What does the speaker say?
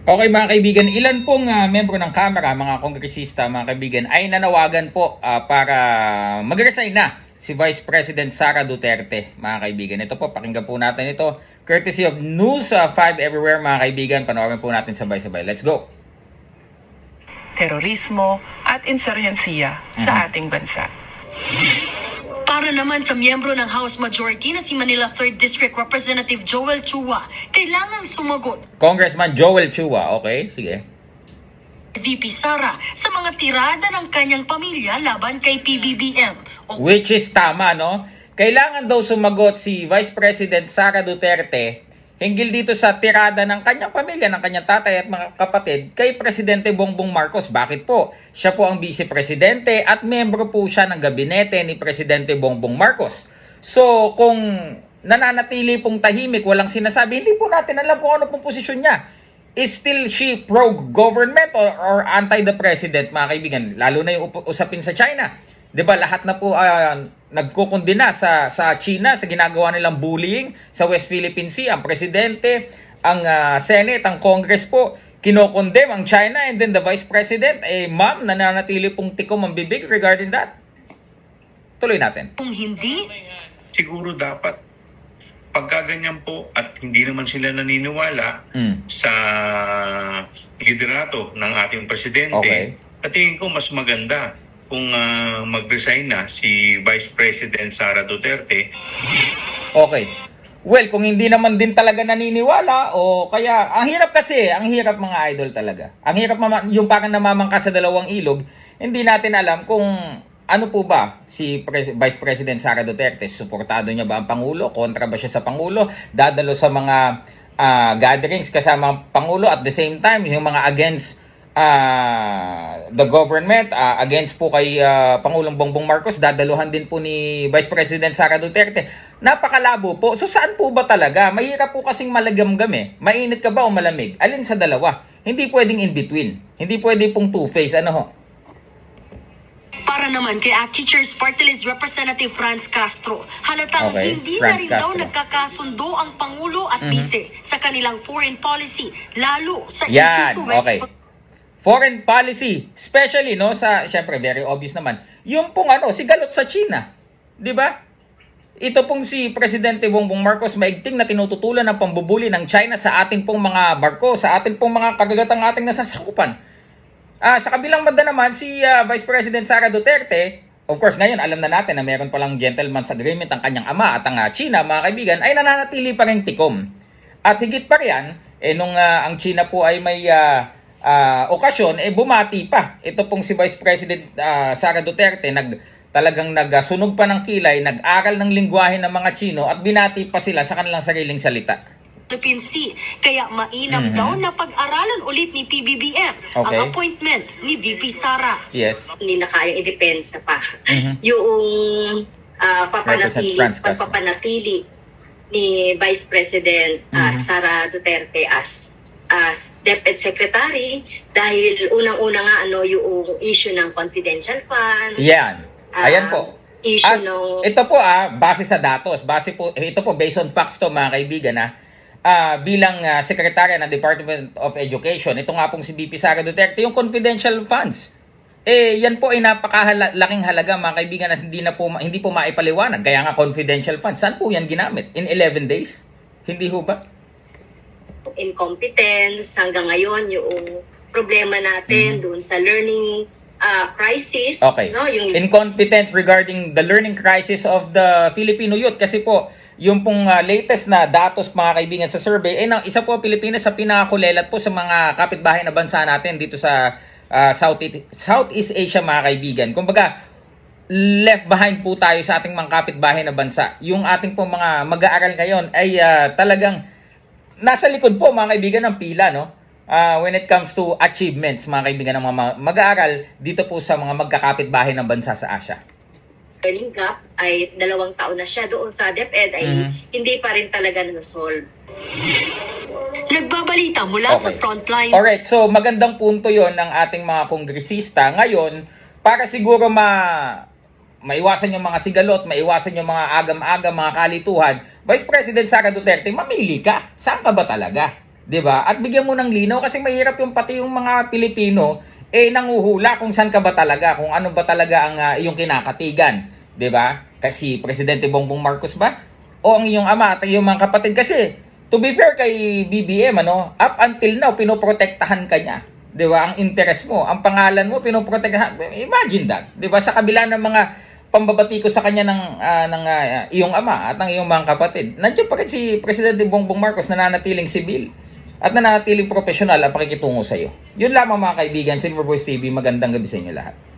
Okay mga kaibigan, ilan pong ah, membro ng Kamara, mga kongresista, mga kaibigan, ay nanawagan po ah, para mag-resign na si Vice President Sara Duterte, mga kaibigan. Ito po, pakinggan po natin ito. Courtesy of News ah, 5 Everywhere, mga kaibigan. Panoorin po natin sabay-sabay. Let's go! terorismo at insurgensiya sa ating bansa. Para naman sa miyembro ng House Majority na si Manila 3rd District Representative Joel Chua, kailangang sumagot Congressman Joel Chua, okay? Sige. VP Sara sa mga tirada ng kanyang pamilya laban kay PBBM o Which is tama, no? Kailangan daw sumagot si Vice President Sara Duterte hinggil dito sa tirada ng kanyang pamilya, ng kanyang tatay at mga kapatid kay Presidente Bongbong Marcos. Bakit po? Siya po ang Vice Presidente at membro po siya ng gabinete ni Presidente Bongbong Marcos. So, kung nananatili pong tahimik, walang sinasabi, hindi po natin alam kung ano pong posisyon niya. Is still she pro-government or, or anti the president, mga kaibigan? Lalo na yung usapin sa China. 'Di ba lahat na po ah, nagkukundina sa sa China sa ginagawa nilang bullying sa West Philippine Sea, ang presidente, ang ah, Senate, ang Congress po kinokondem ang China and then the Vice President eh ma'am nananatili pong tikom ang bibig regarding that. Tuloy natin. kung hindi, siguro dapat pagka ganyan po at hindi naman sila naniniwala Mm. sa liderato ng ating presidente, Okay. at tingin ko mas maganda kung ah, mag-resign na si Vice President Sara Duterte Okay. Well, kung hindi naman din talaga naniniwala o kaya ang hirap kasi, ang hirap mga idol talaga. Ang hirap mama, yung parang namamangka sa dalawang ilog, hindi natin alam kung ano po ba si Pres- Vice President Sara Duterte, suportado niya ba ang Pangulo, kontra ba siya sa Pangulo, dadalo sa mga ah, gatherings kasama ang Pangulo at the same time yung mga against ah, the government ah, against po kay ah, Pangulong Bongbong Marcos dadaluhan din po ni Vice President Sara Duterte. Napakalabo po. So saan po ba talaga? Mahirap po kasing malagamgam eh. Mainit ka ba o malamig? Alin sa dalawa? Hindi pwedeng in between. Hindi pwede pong two face ano ho? Para naman kay ACT Teachers Party List Representative Franz Castro, halatang Okay, hindi Franz na rin daw Castro. Mhm. nagkakasundo ang Pangulo at Bise sa kanilang foreign policy, lalo sa Yan, issue sa West okay. Foreign policy, especially no sa syempre very obvious naman, yung pong ano, si galot sa China. 'Di ba? Ito pong si Presidente Bongbong Marcos maigting na tinututulan ng pambubuli ng China sa ating pong mga barko, sa ating pong mga kagagatang ating nasasakupan. Ah, sa kabilang banda naman si ah, Vice President Sara Duterte, of course ngayon alam na natin na meron palang gentleman's agreement ang kanyang ama at ang ah, China, mga kaibigan, ay nananatili pa rin tikom. At higit pa riyan, eh nung ah, ang China po ay may ah, ah, okasyon, eh bumati pa. Ito pong si Vice President ah, Sara Duterte, nag, talagang nagsunog pa ng kilay, nag-aral ng lingwahe ng mga Chino at binati pa sila sa kanilang sariling salita. Philippine Sea. Kaya mainam Mhm. daw na pag-aralan ulit ni PBBM Okay. ang appointment ni VP Sara. Yes. hindi na kayang i-depensa pa. Mhm. Yung Represent papanatili, pagpapanatili ni Vice President ah, Mhm. Sara Duterte as as DepEd Secretary dahil unang-una nga ano yung issue ng confidential fund, Yan. Ayan Ah, po. issue As, ng ito po ah, base sa datos, base po, eh, ito po based on facts to mga kaibigan ah, Ah, bilang ah, sekretarya ng Department of Education, ito nga pong si BP Sara Duterte, yung confidential funds. Eh, yan po ay napakalaking halaga mga kaibigan at hindi na po hindi po maipaliwanag. Kaya nga confidential funds. Saan po yan ginamit? In 11 days? Hindi ho ba? Incompetence hanggang ngayon yung problema natin doon sa learning ah, crisis. Okay. no? Yung Incompetence regarding the learning crisis of the Filipino youth kasi po yung pong ah, latest na datos mga kaibigan sa survey ay nang isa po Pilipinas sa pinakakulelat po sa mga kapitbahay na bansa natin dito sa ah, Southeast, Southeast Asia mga kaibigan. Kumbaga left behind po tayo sa ating mga kapitbahay na bansa. Yung ating po mga mag-aaral ngayon ay ah, talagang nasa likod po mga kaibigan ng pila no. Ah, when it comes to achievements mga kaibigan ng mga ma- mag-aaral dito po sa mga magkakapitbahay ng bansa sa Asia. learning gap ay dalawang taon na siya doon sa DepEd ay Mhm. hindi pa rin talaga na-solve. Nagbabalita mula sa Okay. frontline Alright, so magandang punto yon ng ating mga kongresista. Ngayon, para siguro ma maiwasan yung mga sigalot, maiwasan yung mga agam-agam, mga kalituhan, Vice President Sara Duterte, mamili ka. Saan ka ba talaga? 'Di ba? At bigyan mo ng linaw kasi mahirap yung pati yung mga Pilipino eh nanguhula kung saan ka ba talaga, kung ano ba talaga ang ah, iyong kinakatigan, 'di ba? Kasi Presidente Bongbong Marcos ba o ang iyong ama at iyong mga kapatid kasi to be fair kay BBM ano, up until now pinoprotektahan ka niya. 'Di ba? Ang interest mo, ang pangalan mo pinoprotektahan. Imagine that, 'di ba? Sa kabila ng mga pambabati ko sa kanya ng ah, ng ah, iyong ama at ng iyong mga kapatid. Nandiyan pa rin si Presidente Bongbong Marcos na nanatiling sibil at nanatiling profesional ang pakikitungo sa iyo. Yun lamang mga kaibigan, Silver Voice TV, magandang gabi sa inyo lahat.